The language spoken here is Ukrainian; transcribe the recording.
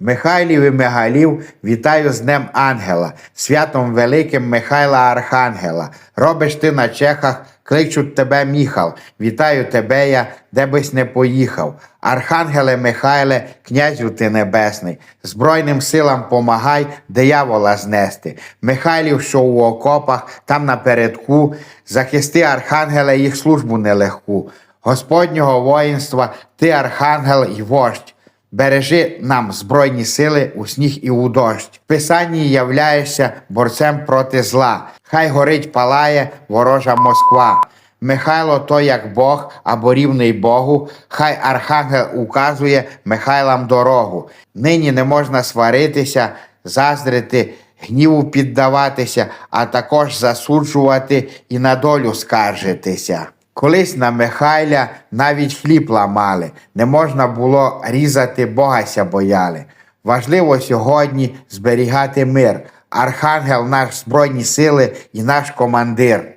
Михайлів і Мегалів, вітаю з Днем Ангела, святом великим Михайла Архангела. Робиш ти на чехах, кличуть тебе Міхал. Вітаю тебе я, де бись не поїхав. Архангеле Михайле, князю ти небесний, Збройним силам помагай диявола знести. Михайлів, що у окопах, там напередку, захисти архангеле їх службу нелегку. Господнього воїнства, ти архангел і вождь. Бережи нам збройні сили у сніг і у дощ. В Писанні являєшся борцем проти зла. Хай горить палає ворожа Москва. Михайло то як Бог або рівний Богу, хай архангел указує Михайлам дорогу. Нині не можна сваритися, заздрити, гніву піддаватися, а також засуджувати і на долю скаржитися. Колись на Михайля навіть хліб ламали, не можна було різати Богася бояли. Важливо сьогодні зберігати мир. Архангел наш збройні сили і наш командир.